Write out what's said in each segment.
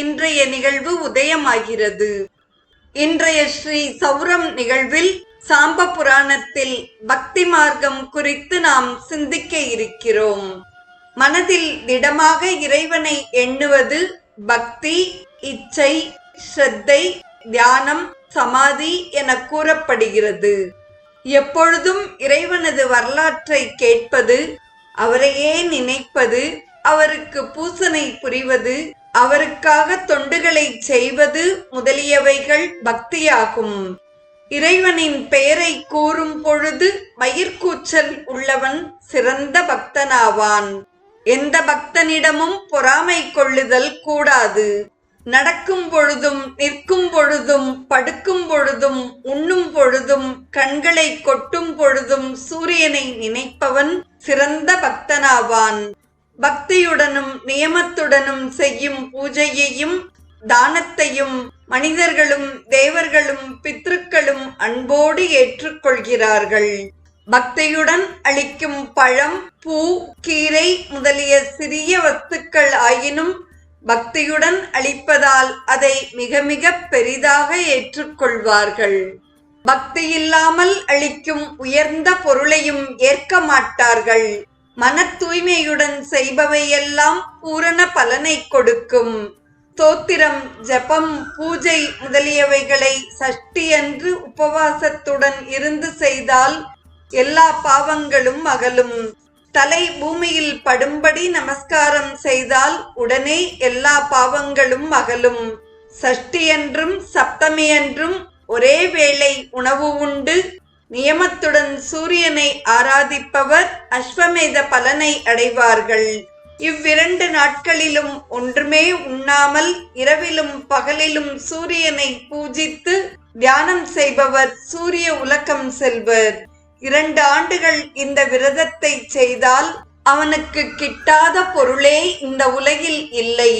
இன்றைய நிகழ்வு உதயமாகிறது. இன்றைய ஸ்ரீ சௌரம் நிகழ்வில் சாம்ப புராணத்தில் பக்தி மார்க்கம் குறித்து நாம் சிந்திக்க இருக்கிறோம். மனதில் திடமாக இறைவனை எண்ணுவது பக்தி இச்சை ஸ்ரத்தை தியானம் சமாதி என கூறப்படுகிறது. எப்பொழுதும் இறைவனது வரலாற்றை கேட்பது அவரையே நினைப்பது அவருக்கு பூசனை புரிவது அவருக்காக தொண்டுகளை செய்வது முதலியவைகள் பக்தியாகும். இறைவனின் பெயரை கூறும் பொழுது மயிர்கூச்சல் உள்ளவன் சிறந்த பக்தனாவான். எந்த பக்தனிடமும் பொறாமை கொள்ளுதல் கூடாது. நடக்கும் பொழுதும் நிற்கும் பொழுதும் படுக்கும் பொழுதும் உண்ணும் பொழுதும் கண்களை கொட்டும் பொழுதும் சூரியனை நினைப்பவன் சிறந்த பக்தனாவான். பக்தியுடனும் நியமத்துடனும் செய்யும் பூஜையையும் தானத்தையும் மனிதர்களும் தேவர்களும் பித்ருக்களும் அன்போடு ஏற்றுக்கொள்கிறார்கள். பக்தியுடன் அளிக்கும் பழம் பூ கீரை முதலிய சிறிய வஸ்துக்கள் ஆயினும் பக்தியுடன் அளிப்பதால் அதை மிக மிக பெரிதாக ஏற்றுக்கொள்வார்கள். பக்தி இல்லாமல் அளிக்கும் உயர்ந்த பொருளையும் ஏற்க மாட்டார்கள். மன தூய்மையுடன் செய்பவையெல்லாம் பூரண பலனை கொடுக்கும். தோத்திரம் ஜபம் பூஜை முதலியவைகளை சஷ்டியன்று உபவாசத்துடன் இருந்து செய்தால் எல்லா பாவங்களும் அகலும். தலை பூமியில் படும்படி நமஸ்காரம் செய்தால் உடனே எல்லா பாவங்களும் அகலும். சஷ்டியன்றும் சப்தமியன்றும் ஒரே வேளை உணவு உண்டு. நியமத்துடன் சூரியனை ஆராதிப்பவர் அஸ்வமேத பலனை அடைவார்கள். இவ்விரண்டு நாட்களிலும் ஒன்றுமே உண்ணாமல் இரவிலும் பகலிலும் சூரியனை பூஜித்து தியானம் செய்பவர் சூரிய உலக்கம் செல்வர். இரண்டு ஆண்டுகள் இந்த விரதத்தை செய்தால் அவனுக்கு கிட்டாத பொருளே இந்த உலகில் இல்லை.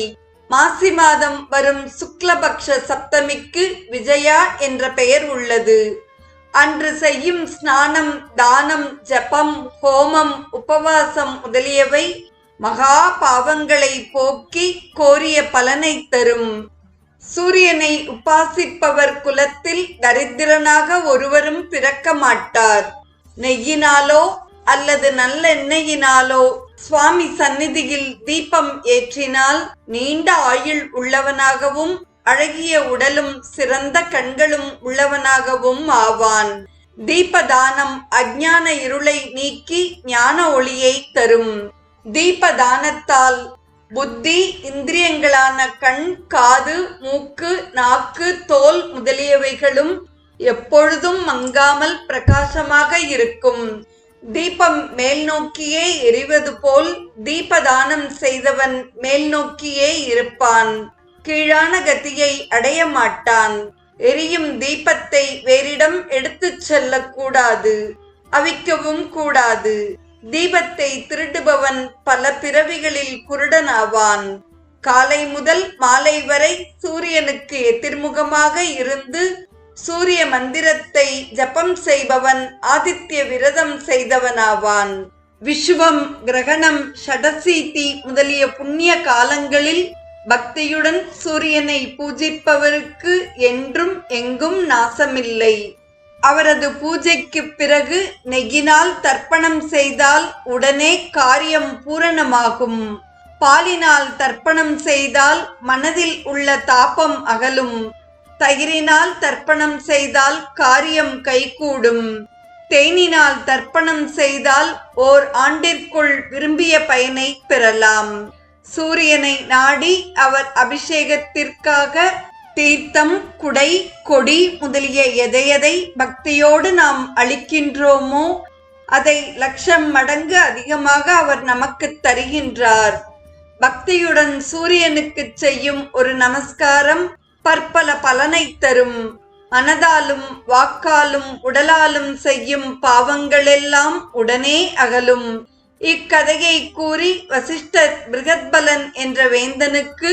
மாசி மாதம் வரும் சுக்லபக்ஷ சப்தமிக்கு விஜயா என்ற பெயர் உள்ளது. அன்று செய்யும் ஸ்நானம் தானம் ஜபம் ஹோமம் உபவாசம் முதலியவை மகா பாவங்களை போக்கி கோரிய பலனை தரும். சூரியனை உபாசிப்பவர் குலத்தில் தரித்திரனாக ஒருவரும் பிறக்க மாட்டார். நெய்யினாலோ அல்லது நல்லெண்ணெயினாலோ சுவாமி சந்நிதியில் தீபம் ஏற்றினால் நீண்ட ஆயுள் உள்ளவனாகவும் அழகிய உடலும் சிறந்த கண்களும் உள்ளவனாகவும் ஆவான். தீபதானம் அஜ்ஞான இருளை நீக்கி ஞான ஒளியை தரும். தீபதானத்தால் புத்தி இந்திரியங்களான கண் காது மூக்கு நாக்கு தோல் முதலியவைகளும் எப்பொழுதும் மங்காமல் பிரகாசமாக இருக்கும். தீபம் மேல் நோக்கியே எரிவது போல் தீபதானம் செய்தவன் மேல் நோக்கியே இருப்பான். கீழான கதியை அடைய மாட்டான். எரியும் தீபத்தை வேறிடம் எடுத்துச் செல்லக்கூடாது. அவிக்கவும் கூடாது. தீபத்தை திருடுபவன் பல பிறவிகளில் குருடனாவான். காலை முதல் மாலை வரை சூரியனுக்கு எதிர்முகமாக இருந்து சூரிய மந்திரத்தை ஜபம் செய்பவன் ஆதித்ய விரதம் செய்தவனாவான். விஸ்வம் கிரகணம் ஷடசீதி முதலிய புண்ணிய காலங்களில் பக்தியுடன் சூரியனை பூஜிப்பவருக்கு என்றும் எங்கும் நாசமில்லை. அவரது பூஜைக்கு பிறகு நெகினால் தர்ப்பணம் செய்தால் உடனே காரியம் பூரணமாகும். பாலினால் தர்ப்பணம் செய்தால் மனதில் உள்ள தாபம் அகலும். தயிரினால் தர்ப்பணம் செய்தால் காரியம் கைகூடும். தேனினால் தர்ப்பணம் செய்தால் ஓர் ஆண்டிற்குள் விரும்பிய பயனை பெறலாம். சூரியனை நாடி அவர் அபிஷேகத்திற்காக தீர்த்தம் குடை கொடி முதலிய எதையதை பக்தியோடு நாம் அளிக்கின்றோமோ அதை லட்சம் மடங்கு அதிகமாக அவர் நமக்கு தருகின்றார். பக்தியுடன் சூரியனுக்கு செய்யும் ஒரு நமஸ்காரம் பற்பல பலனை தரும். மனதாலும் வாக்காலும் உடலாலும் செய்யும் பாவங்களெல்லாம் உடனே அகலும். இக்கதையை கூறி வசிஷ்டர் பிருகத்பலன் என்ற வேந்தனுக்கு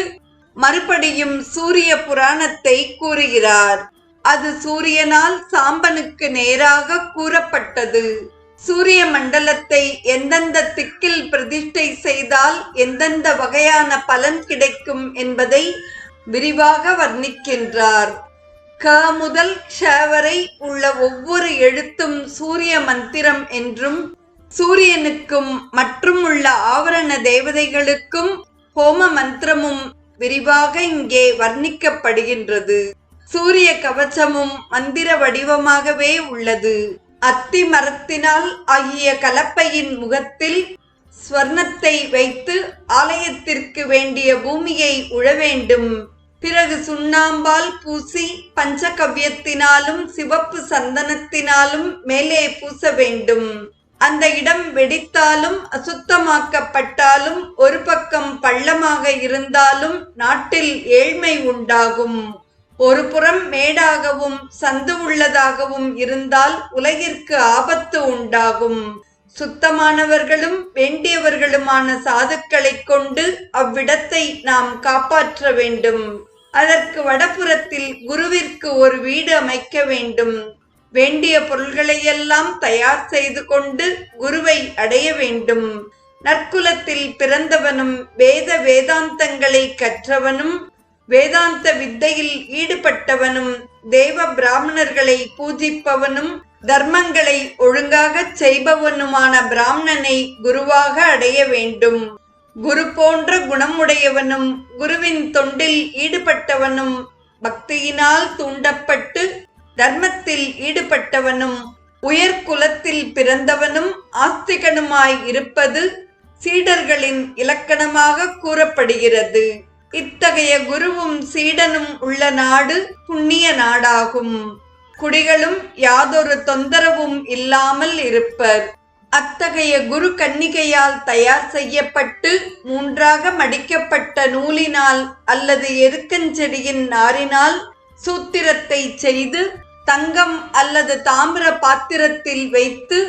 மறுபடியும் சூரிய புராணத்தை கூறுகிறார். அது சூரியனால் சாம்பனுக்கு நேராக கூறப்பட்டது. சூரிய மண்டலத்தை எந்தெந்த திக்கில் பிரதிஷ்டை செய்தால் எந்தெந்த வகையான பலன் கிடைக்கும் என்பதை விரிவாக வர்ணிக்கின்றார். க முதல் க்ஷ வரை உள்ள ஒவ்வொரு எழுத்தும் சூரிய மந்திரம் என்றும் சூரியனுக்கும் மற்றும் உள்ள ஆவரண தேவதைகளுக்கும் ஹோம மந்திரமும் விரிவாக இங்கே வர்ணிக்கப்படுகின்றது. சூரிய கவச்சமும் மந்திர வடிவமாகவே உள்ளது. அத்தி மரத்தினால் ஆகிய கலப்பையின் முகத்தில் ஸ்வர்ணத்தை வைத்து ஆலயத்திற்கு வேண்டிய பூமியை உழ வேண்டும். பிறகு சுண்ணாம்பால் பூசி பஞ்சகவ்யத்தினாலும் சிவப்பு சந்தனத்தினாலும் மேலே பூச வேண்டும். அந்த இடம் வெடித்தாலும் அசுத்தமாக்கப்பட்டாலும் ஒரு பக்கம் பள்ளமாக இருந்தாலும் நாட்டில் ஏழ்மை உண்டாகும். ஒரு புறம் மேடாகவும் சந்து உள்ளதாகவும் இருந்தால் உலகிற்கு ஆபத்து உண்டாகும். சுத்தமானவர்களும் வேண்டியவர்களுமான சாதுக்களை கொண்டு அவ்விடத்தை நாம் காப்பாற்ற வேண்டும். அதற்கு வடபுறத்தில் குருவிற்கு ஒரு வீடு அமைக்க வேண்டும். வேண்டிய பொருள்களையெல்லாம் தயார் செய்து கொண்டு குருவை அடைய வேண்டும். நற்குலத்தில் பிறந்தவனும் வேத வேதாந்தங்களை கற்றவனும் வேதாந்த வித்தையில் ஈடுபட்டவனும் தேவ பிராமணர்களை பூஜிப்பவனும் தர்மங்களை ஒழுங்காகச் செய்பவனுமான பிராமணனை குருவாக அடைய வேண்டும். குரு போன்ற குணமுடையவனும் குருவின் தொண்டில் ஈடுபட்டவனும் பக்தியினால் தூண்டப்பட்டு தர்மத்தில் ஈடுபட்டவனும் உயர்குலத்தில் பிறந்தவனும் ஆஸ்திகனுமாய் இருப்பது சீடர்களின் இலக்கணமாக கூறப்படுகிறது. இத்தகைய குருவும் சீடனும் உள்ள நாடு புண்ணிய நாடாகும். குடிகளும் யாதொரு தொந்தரவும் இல்லாமல் இருப்பர். அத்தகைய குரு கன்னிகையால் தயார் செய்யப்பட்டு மூன்றாக மடிக்கப்பட்ட நூலினால் அல்லது எருக்கஞ்செடியின் நாரினால் சூத்திரத்தை செய்து தங்கம் அல்லது தாமிர பாத்திரத்தில் வைத்து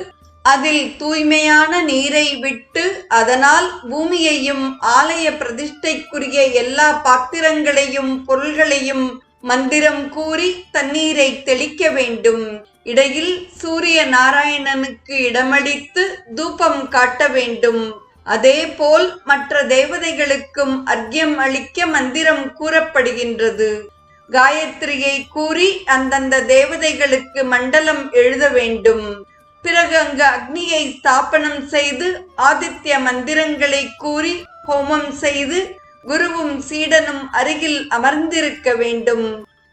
அதில் தூய்மையான நீரை விட்டு அதனால் பூமியையும் ஆலய பிரதிஷ்டைக்குரிய எல்லா பாத்திரங்களையும் பொருள்களையும் மந்திரம் கூறி தண்ணீரை தெளிக்க வேண்டும். இடையில் சூரிய நாராயணனுக்கு இடமளித்து தூபம் காட்ட வேண்டும். அதேபோல் மற்ற தேவதைகளுக்கும் அர்க்கியம் அளிக்க மந்திரம் கூறப்படுகின்றது. காயத்ரியை கூறி அந்தந்த தேவதைகளுக்கு மண்டலம் எழுத வேண்டும். பிறகு அங்கு அக்னியை ஸ்தாபனம் செய்து ஆதித்ய மந்திரங்களை கூறி ஹோமம் செய்து குருவும் சீடனும் அருகில் அமர்ந்திருக்க வேண்டும்.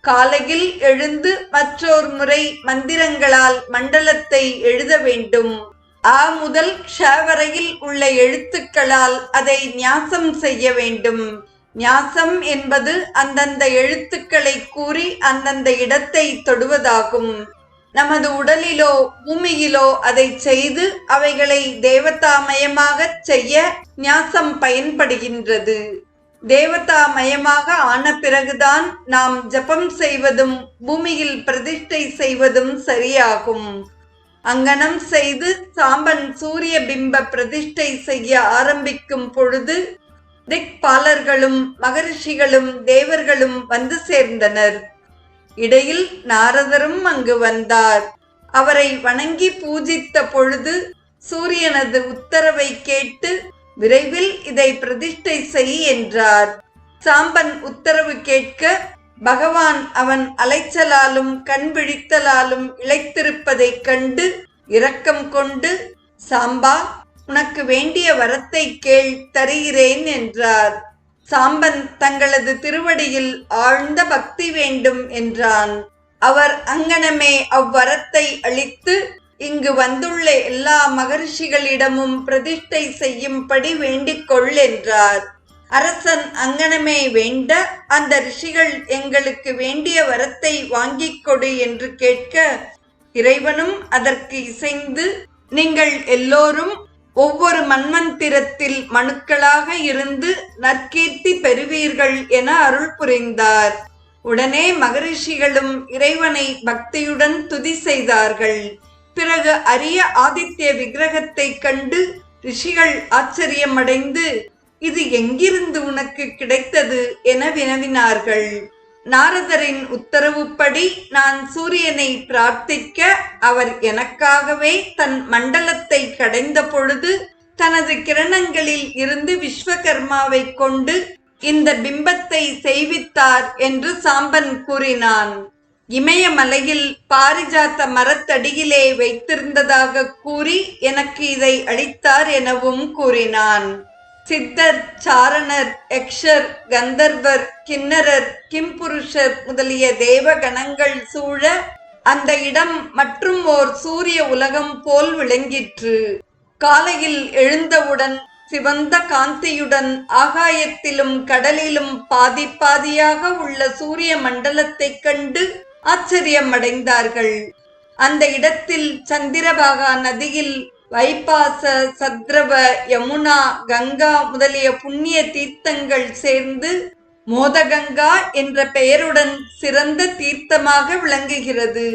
காலையில் எழுந்து மற்றொரு முறை மந்திரங்களால் மண்டலத்தை எழுத வேண்டும். ஆ முதல் ஷ வரையில் உள்ள எழுத்துக்களால் அதை நியாசம் செய்ய வேண்டும். ஞாசம் என்பது அந்தந்த எழுத்துக்களை கூறி அந்தந்த இடத்தை தொடுவதாகும். நமது உடலிலோ பூமியிலோ அதை செய்து அவைகளை தேவதாமயமாக செய்ய ஞாசம் பயன்படுகின்றது. தேவதாமயமாக ஆன பிறகுதான் நாம் ஜபம் செய்வதும் பூமியில் பிரதிஷ்டை செய்வதும் சரியாகும். அங்கனம் செய்து சாம்பன் சூரிய பிம்ப பிரதிஷ்டை செய்ய ஆரம்பிக்கும் பொழுது திக்பாலர்களும் மகரிஷிகளும் தேவர்களும் வந்து சேர்ந்தனர். இடையில் நாரதரும் அங்கு வந்தார். அவரை வணங்கி பூஜித்த பொழுது சூரியனது உத்தரவை கேட்டு விரைவில் இதை பிரதிஷ்டை செய் என்றார். சாம்பன் உத்தரவு கேட்க பகவான் அவன் அலைச்சலாலும் கண் விழித்தலாலும் இழைத்திருப்பதைக் கண்டு இரக்கம் கொண்டு சாம்பா உனக்கு வேண்டிய வரத்தை கேள் தருகிறேன் என்றார். சாம்பன் தங்களது திருவடியில் ஆழ்ந்த பக்தி வேண்டும் என்றான். அவர் அங்கனமே அவ்வரத்தை அளித்து இங்கு வந்துள்ள எல்லா மகர்ஷிகளிடமும் பிரதிஷ்டை செய்யும்படி வேண்டிக்கொள் என்றார். அரசன் அங்கனமே வேண்ட அந்த ரிஷிகள் எங்களுக்கு வேண்டிய வரத்தை வாங்கிக் கொடு என்று கேட்க இறைவனும் அதற்கு இசைந்து நீங்கள் எல்லோரும் ஒவ்வொரு மண்மந்திரத்தில் மனுக்களாக இருந்து நற்கீர்த்தி பெறுவீர்கள் என அருள் புரிந்தார். உடனே மகரிஷிகளும் இறைவனை பக்தியுடன் துதி செய்தார்கள். பிறகு அரிய ஆதித்ய விக்கிரகத்தை கண்டு ரிஷிகள் ஆச்சரியமடைந்து இது எங்கிருந்து உனக்கு கிடைத்தது? என வினவினார்கள். நாரதரின் உத்தரவுப்படி நான் சூரியனை பிரார்த்திக்க அவர் எனக்காகவே தன் மண்டலத்தை கடைந்த பொழுது தனது கிரணங்களில் இருந்து விஸ்வகர்மாவை கொண்டு இந்த பிம்பத்தை செய்வித்தார் என்று சாம்பன் கூறினான். இமயமலையில் பாரிஜாத்த மரத்தடியிலே வைத்திருந்ததாக கூறி எனக்கு இதை அளித்தார் எனவும் கூறினான். சித்தர் சாரணர் யக்ஷர் கந்தர்வர் கிண்ணரர் கிம்புருஷர் முதலிய தேவகணங்கள் சூழ அந்த இடம் மற்றும் ஓர் சூரிய உலகம் போல் விளங்கிற்று. காலையில் எழுந்தவுடன் சிவந்த காந்தியுடன் ஆகாயத்திலும் கடலிலும் பாதி பாதியாக உள்ள சூரிய மண்டலத்தைக் கண்டு ஆச்சரியமடைந்தார்கள். அந்த இடத்தில் சந்திரபாகா நதியில் வைப்பாச சத்ரவ யமுனா கங்கா முதலிய புண்ணிய தீர்த்தங்கள் சேர்ந்து மோதகங்கா என்ற பெயருடன் சிறந்த தீர்த்தமாக விளங்குகிறது.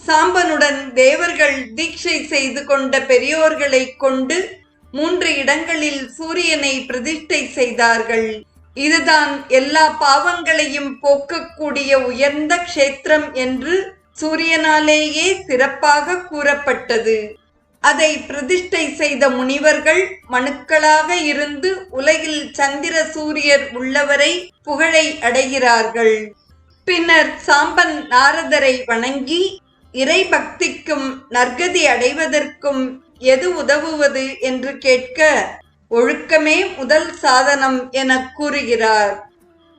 சாம்பனுடன் தேவர்கள் தீட்சை செய்து கொண்ட பெரியோர்களை கொண்டு மூன்று இடங்களில் சூரியனை பிரதிஷ்டை செய்தார்கள். இதுதான் எல்லா பாவங்களையும் போக்கக்கூடிய உயர்ந்த க்ஷேத்திரம் என்று சூரியனாலேயே சிறப்பாக கூறப்பட்டது. அதை பிரதிஷ்டை செய்த முனிவர்கள் மனுக்களாக இருந்து உலகில் சந்திர சூரியர் உள்ளவரை புகழை அடைகிறார்கள். பின்னர் சாம்பன் நாரதரை வணங்கி இறை பக்திக்கும் நற்கதி அடைவதற்கும் எது உதவுவது? என்று கேட்க ஒழுக்கமே முதல் சாதனம் என கூறுகிறார்.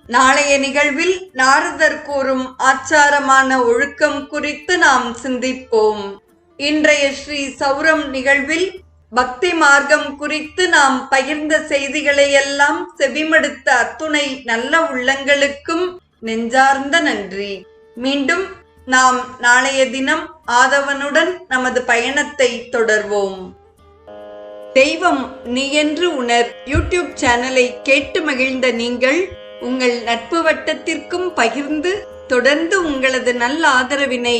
நாளைய நிகழ்வில் நாரதர் கூறும் ஆச்சாரமான ஒழுக்கம் குறித்து நாம் சிந்திப்போம். இன்றைய ஸ்ரீ சௌரம் நிகழ்வில் பக்தி மார்க்கம் குறித்து நாம் பகிர்ந்த செய்திகளையெல்லாம் செவிமடுத்த அத்துணை நல்ல உள்ளங்களுக்கும் நெஞ்சார்ந்த நன்றி. மீண்டும் நாம் நாளைய தினம் ஆதவனுடன் நமது பயணத்தை தொடர்வோம். தெய்வம் நீ என்று உணர் யூடியூப் சேனலை கேட்டு மகிழ்ந்த நீங்கள் உங்கள் நட்பு வட்டத்திற்கும் பகிர்ந்து தொடர்ந்து உங்களது நல்ல ஆதரவினை